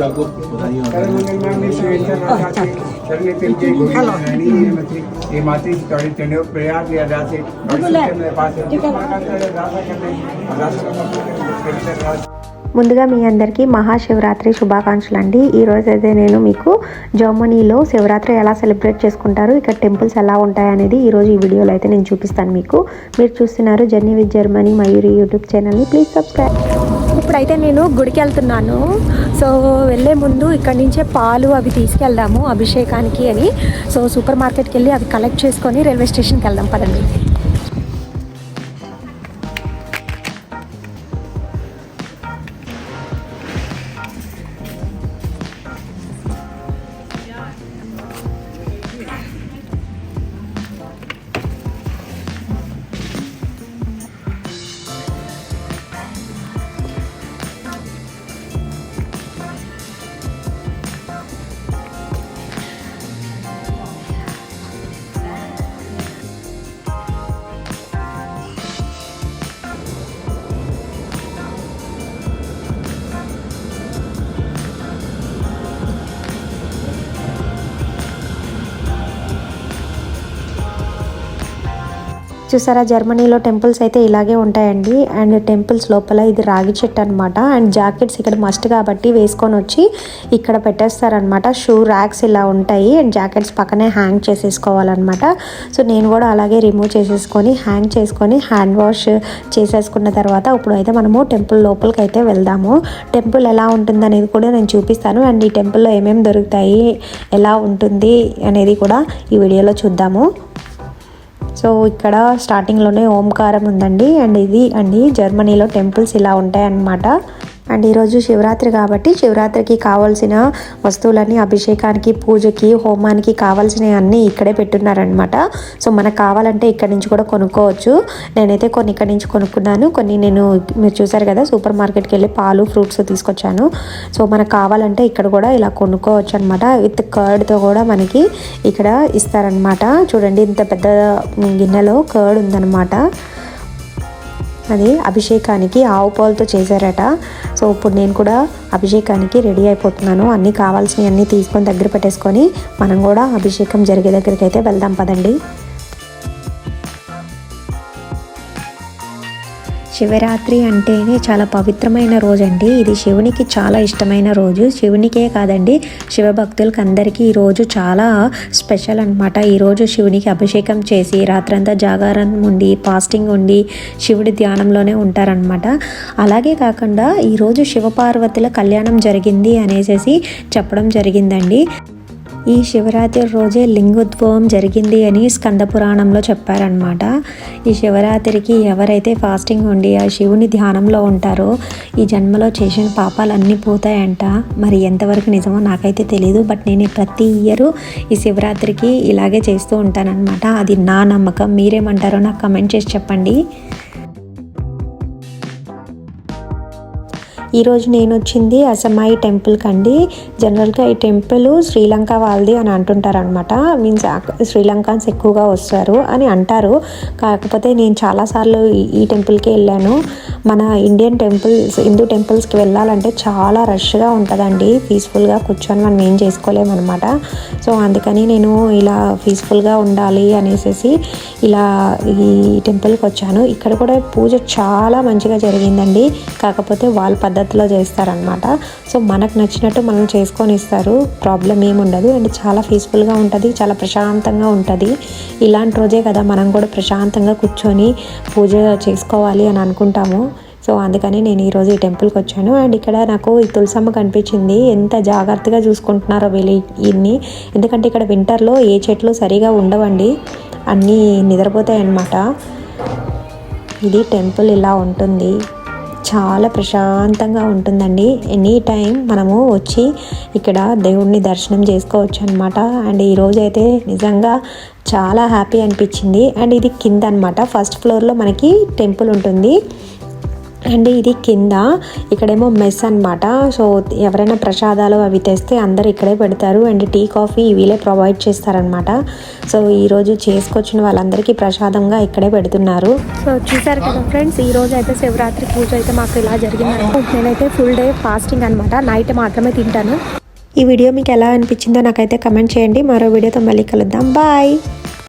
आपको बधाई हो ये मातृ की थोड़ी चंडो प्रयास किया जाते मेरे पास है ముందుగా మీ అందరికీ మహాశివరాత్రి శుభాకాంక్షలు అండి ఈ రోజు అయితే నేను మీకు జర్మనీలో శివరాత్రి ఎలా సెలబ్రేట్ చేసుకుంటారు ఇక్కడ టెంపుల్స్ ఎలా ఉంటాయి అనేది ఈ రోజు ఈ వీడియోలో అయితే నేను చూపిస్తాను మీకు మీరు చూస్తున్నారు journey with Germany Mayuri YouTube ఛానల్ని ప్లీజ్ సబ్స్క్రైబ్ ఇప్పుడైతే నేను గుడికి వెళ్తున్నాను. సో వెళ్ళే ముందు ఇక్కడి నుంచే పాలు అవి తీసుకెళ్దాము అభిషేకానికి అని. సో సూపర్ మార్కెట్కి వెళ్ళి అవి కలెక్ట్ చేసుకొని రైల్వే స్టేషన్కి వెళ్దాం పదండి. చూసారా జర్మనీలో టెంపుల్స్ అయితే ఇలాగే ఉంటాయండి. అండ్ టెంపుల్స్ లోపల ఇది రాగి చెట్టు అనమాట అండ్ జాకెట్స్ ఇక్కడ మస్ట్ కాబట్టి వేసుకొని వచ్చి ఇక్కడ పెట్టేస్తారనమాట షూ ర్యాక్స్ ఇలా ఉంటాయి. అండ్ జాకెట్స్ పక్కనే హ్యాంగ్ చేసేసుకోవాలన్నమాట. సో నేను కూడా అలాగే రిమూవ్ చేసేసుకొని హ్యాంగ్ చేసుకొని హ్యాండ్ వాష్ చేసేసుకున్న తర్వాత ఇప్పుడు అయితే మనము టెంపుల్ లోపలికి అయితే వెళ్దాము. టెంపుల్ ఎలా ఉంటుంది అనేది కూడా నేను చూపిస్తాను. అండ్ ఈ టెంపుల్లో ఏమేమి దొరుకుతాయి ఎలా ఉంటుంది అనేది కూడా ఈ వీడియోలో చూద్దాము. సో ఇక్కడ స్టార్టింగ్లోనే ఓంకారం ఉందండి. అండ్ ఇది అండి జర్మనీలో టెంపుల్స్ ఇలా ఉంటాయన్నమాట. అండ్ ఈరోజు శివరాత్రి కాబట్టి శివరాత్రికి కావాల్సిన వస్తువులన్నీ అభిషేకానికి పూజకి హోమానికి కావాల్సినవి అన్నీ ఇక్కడే పెట్టున్నారనమాట సో మనకు కావాలంటే ఇక్కడ నుంచి కూడా కొనుక్కోవచ్చు. నేనైతే కొన్ని ఇక్కడ నుంచి కొనుక్కున్నాను. కొన్ని నేను మీరు చూసారు కదా సూపర్ మార్కెట్కి వెళ్ళి పాలు ఫ్రూట్స్ తీసుకొచ్చాను. సో మనకు కావాలంటే ఇక్కడ కూడా ఇలా కొనుక్కోవచ్చు అనమాట విత్ కర్డ్తో కూడా మనకి ఇక్కడ ఇస్తారనమాట చూడండి ఇంత పెద్ద గిన్నెలో కర్డ్ ఉందన్నమాట. అది అభిషేకానికి ఆవు పాలతో చేశారట. సో ఇప్పుడు నేను కూడా అభిషేకానికి రెడీ అయిపోతున్నాను. అన్నీ కావాల్సినవి అన్నీ తీసుకొని దగ్గర పెట్టేసుకొని మనం కూడా అభిషేకం జరిగే దగ్గరికి అయితే వెళ్దాం పదండి. శివరాత్రి అంటేనే చాలా పవిత్రమైన రోజు అండి ఇది శివునికి చాలా ఇష్టమైన రోజు. శివునికే కాదండి శివభక్తులకు అందరికీ ఈ రోజు చాలా స్పెషల్ అనమాట ఈరోజు శివునికి అభిషేకం చేసి రాత్రంతా జాగారం ఉండి ఫాస్టింగ్ ఉండి శివుడి ధ్యానంలోనే ఉంటారనమాట అలాగే కాకుండా ఈరోజు శివపార్వతుల కళ్యాణం జరిగింది అనేసి చెప్పడం జరిగిందండి. ఈ శివరాత్రి రోజే లింగోద్భవం జరిగింది అని స్కంద పురాణంలో చెప్పారనమాట ఈ శివరాత్రికి ఎవరైతే ఫాస్టింగ్ ఉండి ఆ శివుని ధ్యానంలో ఉంటారో ఈ జన్మలో చేసిన పాపాలన్నీ పోతాయంట. మరి ఎంతవరకు నిజమో నాకైతే తెలియదు బట్ నేను ప్రతి ఇయర్ ఈ శివరాత్రికి ఇలాగే చేస్తూ ఉంటానన్నమాట. అది నా నమ్మకం. మీరేమంటారో నాకు కమెంట్ చేసి చెప్పండి. ఈరోజు నేను వచ్చింది అసమాయి టెంపుల్కి అండి జనరల్గా ఈ టెంపుల్ శ్రీలంక వాళ్ళది అని అంటుంటారనమాట మీన్స్ శ్రీలంకన్స్ ఎక్కువగా వస్తారు అని అంటారు. కాకపోతే నేను చాలాసార్లు ఈ- టెంపుల్కి వెళ్ళాను. మన ఇండియన్ టెంపుల్స్ హిందూ టెంపుల్స్కి వెళ్ళాలంటే చాలా రష్గా ఉంటుందండి. పీస్ఫుల్గా కూర్చొని మనం ఏం చేసుకోలేమన్నమాట. సో అందుకని నేను ఇలా పీస్ఫుల్గా ఉండాలి అనేసి ఇలా ఈ టెంపుల్కి వచ్చాను ఇక్కడ కూడా పూజ చాలా మంచిగా జరిగిందండి. కాకపోతే వాళ్ళ పద్ధతిలో చేస్తారనమాట సో మనకు నచ్చినట్టు మనం చేసుకొని ఇస్తారు ప్రాబ్లం ఏమి ఉండదు అండ్ చాలా పీస్ఫుల్గా ఉంటుంది. చాలా ప్రశాంతంగా ఉంటుంది. ఇలాంటి రోజే కదా మనం కూడా ప్రశాంతంగా కూర్చొని పూజ చేసుకోవాలి అని అనుకుంటాము. సో అందుకని నేను ఈరోజు ఈ టెంపుల్కి వచ్చాను. అండ్ ఇక్కడ నాకు ఈ తులసమ్మ కనిపించింది. ఎంత జాగ్రత్తగా చూసుకుంటున్నారో వీళ్ళు ఇన్ని ఎందుకంటే ఇక్కడ వింటర్లో ఏ చెట్లు సరిగా ఉండవండి. అన్నీ నిద్రపోతాయి అన్నమాట ఇది టెంపుల్ ఇలా ఉంటుంది. చాలా ప్రశాంతంగా ఉంటుందండి. ఎనీ టైం మనము వచ్చి ఇక్కడ దేవుడిని దర్శనం చేసుకోవచ్చు అనమాట అండ్ ఈరోజు అయితే నిజంగా చాలా హ్యాపీ అనిపించింది. అండ్ ఇది కింద అనమాట ఫస్ట్ ఫ్లోర్లో మనకి టెంపుల్ ఉంటుంది. అండ్ ఇది కింద. ఇక్కడేమో మెస్ అన్నమాట. సో ఎవరైనా ప్రసాదాలు అవి తెస్తే అందరు ఇక్కడే పెడతారు. అండ్ టీ కాఫీ వీళ్ళే ప్రొవైడ్ చేస్తారనమాట సో ఈరోజు చేసుకొచ్చిన వాళ్ళందరికీ ప్రసాదంగా ఇక్కడే పెడుతున్నారు. సో చూసారు కదా ఫ్రెండ్స్ ఈ రోజు అయితే శివరాత్రి పూజ అయితే మాకు ఇలా జరిగింది నేనైతే ఫుల్ డే ఫాస్టింగ్ అనమాట నైట్ మాత్రమే తింటాను. ఈ వీడియో మీకు ఎలా అనిపించిందో నాకైతే కమెంట్ చేయండి. మరో వీడియోతో మళ్ళీ కలుద్దాం. బాయ్